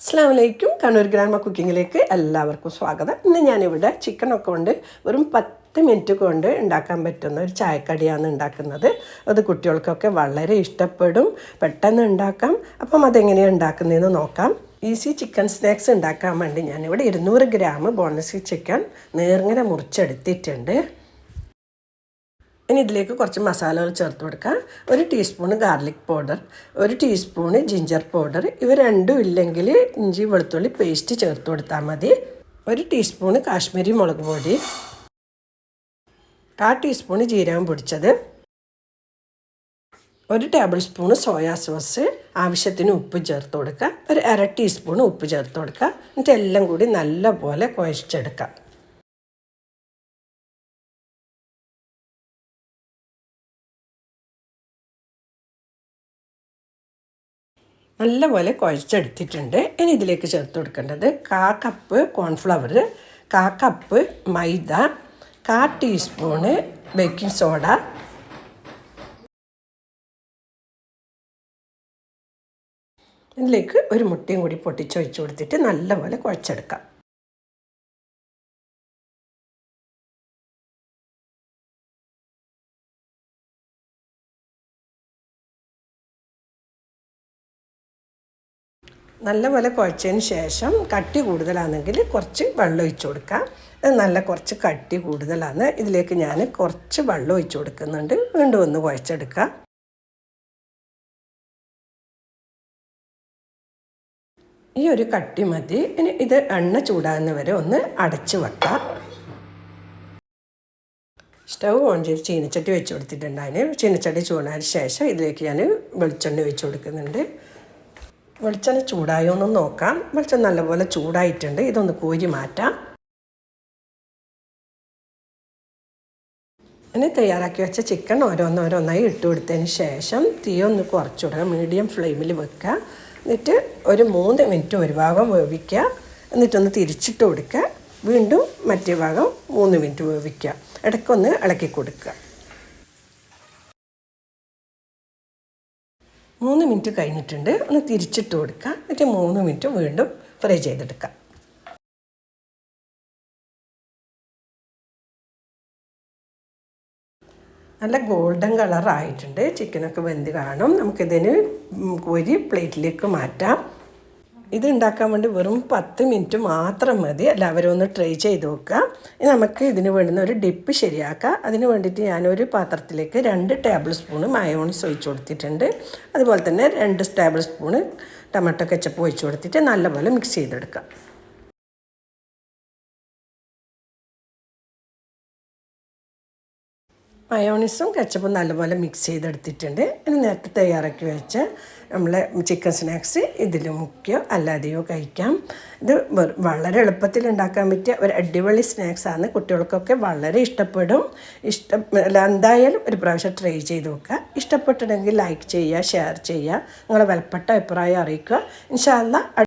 അസ്സാം വലൈക്കും കണ്ണൂർ ഗ്രാമ കുക്കിങ്ങിലേക്ക് എല്ലാവർക്കും സ്വാഗതം. ഇന്ന് ഞാനിവിടെ ചിക്കനൊക്കെ കൊണ്ട് വെറും പത്ത് മിനിറ്റ് കൊണ്ട് ഉണ്ടാക്കാൻ പറ്റുന്ന ഒരു ചായക്കടിയാണ് ഉണ്ടാക്കുന്നത്. അത് കുട്ടികൾക്കൊക്കെ വളരെ ഇഷ്ടപ്പെടും. പെട്ടെന്ന് ഉണ്ടാക്കാം. അപ്പം അതെങ്ങനെയാണ് ഉണ്ടാക്കുന്നതെന്ന് നോക്കാം. ഈസി ചിക്കൻ സ്നാക്സ് ഉണ്ടാക്കാൻ വേണ്ടി ഞാനിവിടെ ഇരുന്നൂറ് ഗ്രാം ബോണസി ചിക്കൻ നേർങ്ങനെ മുറിച്ചെടുത്തിട്ടുണ്ട്. ഇനി ഇതിലേക്ക് കുറച്ച് മസാലകൾ ചേർത്ത് കൊടുക്കുക ഒരു ടീസ്പൂണ് ഗാർലിക് പൗഡർ ഒരു ടീസ്പൂണ് ജിഞ്ചർ പൗഡർ ഇവ രണ്ടും ഇല്ലെങ്കിൽ ഇഞ്ചി വെളുത്തുള്ളി പേസ്റ്റ് ചേർത്ത് കൊടുത്താൽ മതി. ഒരു ടീസ്പൂണ് കാശ്മീരി മുളക് പൊടി കാ ടീസ്പൂൺ ജീരകം പൊടിച്ചത് ഒരു ടേബിൾ സ്പൂൺ സോയാ സോസ് ആവശ്യത്തിന് ഉപ്പ് ചേർത്ത് കൊടുക്കുക ഒരു അര ടീസ്പൂൺ ഉപ്പ് ചേർത്ത് കൊടുക്കുക എന്നിട്ട് എല്ലാം കൂടി നല്ലപോലെ കുഴച്ചെടുക്കാം. നല്ലപോലെ കുഴച്ചെടുത്തിട്ടുണ്ട്. ഇനി ഇതിലേക്ക് ചേർത്ത് കൊടുക്കേണ്ടത് കാ കപ്പ് കോൺഫ്ലവർ കാ കപ്പ് മൈദ കാ ടീസ്പൂണ് ബേക്കിംഗ് സോഡ ഇതിലേക്ക് ഒരു മുട്ടയും കൂടി പൊട്ടിച്ചൊഴിച്ച് കൊടുത്തിട്ട് നല്ലപോലെ കുഴച്ചെടുക്കാം. നല്ലപോലെ കുഴച്ചതിന് ശേഷം കട്ടി കൂടുതലാണെങ്കിൽ കുറച്ച് വെള്ളം ഒഴിച്ചു കൊടുക്കാം. നല്ല കുറച്ച് കട്ടി കൂടുതലാണ്. ഇതിലേക്ക് ഞാൻ കുറച്ച് വെള്ളം ഒഴിച്ചു കൊടുക്കുന്നുണ്ട്. വീണ്ടും ഒന്ന് കുഴച്ചെടുക്കാം. ഈ ഒരു കട്ടി മതി. ഇനി ഇത് എണ്ണ ചൂടാകുന്ന വരെ ഒന്ന് അടച്ചു വെക്കാം. സ്റ്റൗ ഓൺ ചെയ്ത് ചീനച്ചട്ടി വെച്ച് കൊടുത്തിട്ടുണ്ടായിരുന്നു ചീനച്ചട്ടി ചൂടാൻ ശേഷം ഇതിലേക്ക് ഞാൻ വെളിച്ചെണ്ണ ഒഴിച്ചു കൊടുക്കുന്നുണ്ട്. വെളിച്ചെണ്ണ ചൂടായോ എന്ന് നോക്കാം. വെളിച്ചെണ്ണ നല്ലപോലെ ചൂടായിട്ടുണ്ട്. ഇതൊന്ന് കോരി മാറ്റാം. ഇനി തയ്യാറാക്കി വെച്ച ചിക്കൻ ഓരോന്നോരോന്നായി ഇട്ട് കൊടുത്തതിന് ശേഷം തീ ഒന്ന് കുറച്ച് കൊടുക്കുക മീഡിയം ഫ്ലെയിമിൽ വെക്കുക. എന്നിട്ട് ഒരു മൂന്ന് മിനിറ്റ് ഒരു ഭാഗം വേവിക്കുക. എന്നിട്ടൊന്ന് തിരിച്ചിട്ട് കൊടുക്കുക. വീണ്ടും മറ്റേ ഭാഗം മൂന്ന് മിനിറ്റ് വേവിക്കുക. ഇടയ്ക്കൊന്ന് ഇളക്കി കൊടുക്കുക. മൂന്ന് മിനിറ്റ് കഴിഞ്ഞിട്ടുണ്ട്. ഒന്ന് തിരിച്ചിട്ട് കൊടുക്കുക എന്നിട്ട് മൂന്ന് മിനിറ്റ് വീണ്ടും ഫ്രൈ ചെയ്തെടുക്കുക നല്ല ഗോൾഡൻ കളറായിട്ടുണ്ട് ചിക്കനൊക്കെ വെന്ത് കാണും. നമുക്കിതിന് കോരി പ്ലേറ്റിലേക്ക് മാറ്റാം. ഇത് ഉണ്ടാക്കാൻ വേണ്ടി വെറും പത്ത് മിനിറ്റ് മാത്രം മതി. എല്ലാവരും ഒന്ന് ട്രൈ ചെയ്ത് നോക്കുക. ഇനി നമുക്ക് ഇതിന് വേണ്ടുന്ന ഒരു ഡിപ്പ് ശരിയാക്കാം. അതിന് വേണ്ടിയിട്ട് ഞാനൊരു പാത്രത്തിലേക്ക് രണ്ട് ടേബിൾ സ്പൂണ് മയോണീസ് ഒഴിച്ചു കൊടുത്തിട്ടുണ്ട്. അതുപോലെ തന്നെ രണ്ട് ടേബിൾ സ്പൂണ് ടൊമാറ്റോ കെച്ചപ്പ് ഒഴിച്ചു കൊടുത്തിട്ട് നല്ലപോലെ മിക്സ് ചെയ്തെടുക്കാം. മയോണീസും കച്ചപ്പും നല്ലപോലെ മിക്സ് ചെയ്തെടുത്തിട്ടുണ്ട്. ഇനി നേരത്തെ തയ്യാറാക്കി വെച്ച നമ്മൾ ചിക്കൻ സ്നാക്സ് ഇതിൽ മുക്കിയോ അല്ലാതെയോ കഴിക്കാം. ഇത് വളരെ എളുപ്പത്തിൽ ഉണ്ടാക്കാൻ പറ്റിയ ഒരു അടിപൊളി സ്നാക്സാണ് കുട്ടികൾക്കൊക്കെ വളരെ ഇഷ്ടപ്പെടും. ഇഷ്ടം എന്തായാലും ഒരു പ്രാവശ്യം ട്രൈ ചെയ്ത് നോക്കുക. ഇഷ്ടപ്പെട്ടിട്ടുണ്ടെങ്കിൽ ലൈക്ക് ചെയ്യുക ഷെയർ ചെയ്യുക. നിങ്ങളെ വിലപ്പെട്ട അഭിപ്രായം അറിയിക്കുക. ഇൻഷാല്ല